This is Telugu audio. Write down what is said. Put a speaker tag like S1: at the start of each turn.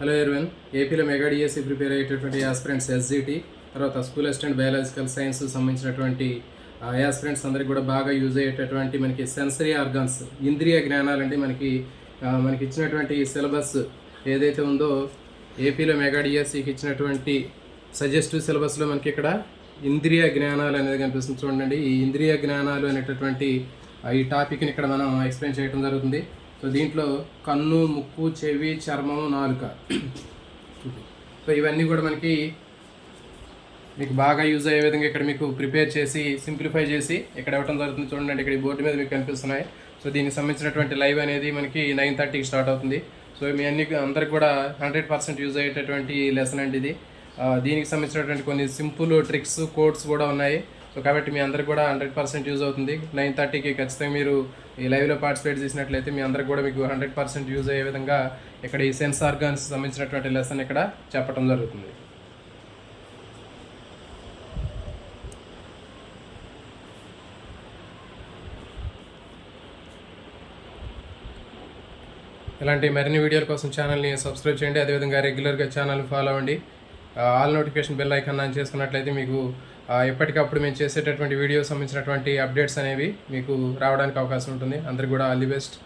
S1: హలో ఎర్వన్ ఏపీలో మెగా డిఎస్సి ప్రిపేర్ అయ్యేటటువంటి యాస్పిరెంట్స్ ఎస్జిటి తర్వాత స్కూల్ అసిస్టెంట్ బయాలజికల్ సైన్స్ సంబంధించినటువంటి యాస్పిరెంట్స్ అందరికి కూడా బాగా యూజ్ అయ్యేటటువంటి మనకి సెన్సరీ ఆర్గాన్స్ ఇంద్రియ జ్ఞానాలండి మనకి మనకి ఇచ్చినటువంటి సిలబస్ ఏదైతే ఉందో ఏపీలో మెగా డిఎస్సికి ఇచ్చినటువంటి సజెస్టివ్ సిలబస్లో మనకి ఇక్కడ ఇంద్రియ జ్ఞానాలు అనేది కనిపిస్తుంది చూడండి. ఈ ఇంద్రియ జ్ఞానాలు అనేటటువంటి ఈ టాపిక్ని ఇక్కడ మనం ఎక్స్ప్లెయిన్ చేయడం జరుగుతుంది. సో దీంట్లో కన్ను ముక్కు చెవి చర్మం నాలుక. సో ఇవన్నీ కూడా మనకి మీకు బాగా యూజ్ అయ్యే విధంగా ఇక్కడ మీకు ప్రిపేర్ చేసి సింప్లిఫై చేసి ఇక్కడ ఇవ్వడం జరుగుతుంది చూడండి ఇక్కడ ఈ బోర్డు మీద మీకు కనిపిస్తున్నాయి. సో దీనికి సంబంధించినటువంటి లైవ్ అనేది మనకి నైన్ థర్టీకి స్టార్ట్ అవుతుంది. సో మీ అన్ని అందరికి కూడా హండ్రెడ్ పర్సెంట్ యూజ్ అయ్యేటటువంటి లెసన్ అండి ఇది. దీనికి సంబంధించినటువంటి కొన్ని సింపుల్ ట్రిక్స్ కోడ్స్ కూడా ఉన్నాయి. సో కాబట్టి మీ అందరికి కూడా హండ్రెడ్ పర్సెంట్ యూజ్ అవుతుంది. నైన్ థర్టీకి ఖచ్చితంగా మీరు ఈ లైవ్లో పార్టిసిపేట్ చేసినట్లయితే మీ అందరికి కూడా మీకు హండ్రెడ్ పర్సెంట్ యూజ్ అయ్యే విధంగా ఇక్కడ ఈ సెన్స్ ఆర్గాన్స్ సంబంధించినటువంటి లెసన్ ఇక్కడ చెప్పడం జరుగుతుంది. ఇలాంటి మరిన్ని వీడియోల కోసం ఛానల్ని సబ్స్క్రైబ్ చేయండి. అదేవిధంగా రెగ్యులర్గా ఛానల్ ఫాలో అవ్వండి. All notification bell icon on చేసుకున్నట్లయితే మీకు ఎప్పటికప్పుడు మేము చేసేటటువంటి వీడియో సంబంధించినటువంటి అప్డేట్స్ అనేవి మీకు రావడానికి అవకాశం ఉంటుంది. అందరికి కూడా ఆల్ ది బెస్ట్.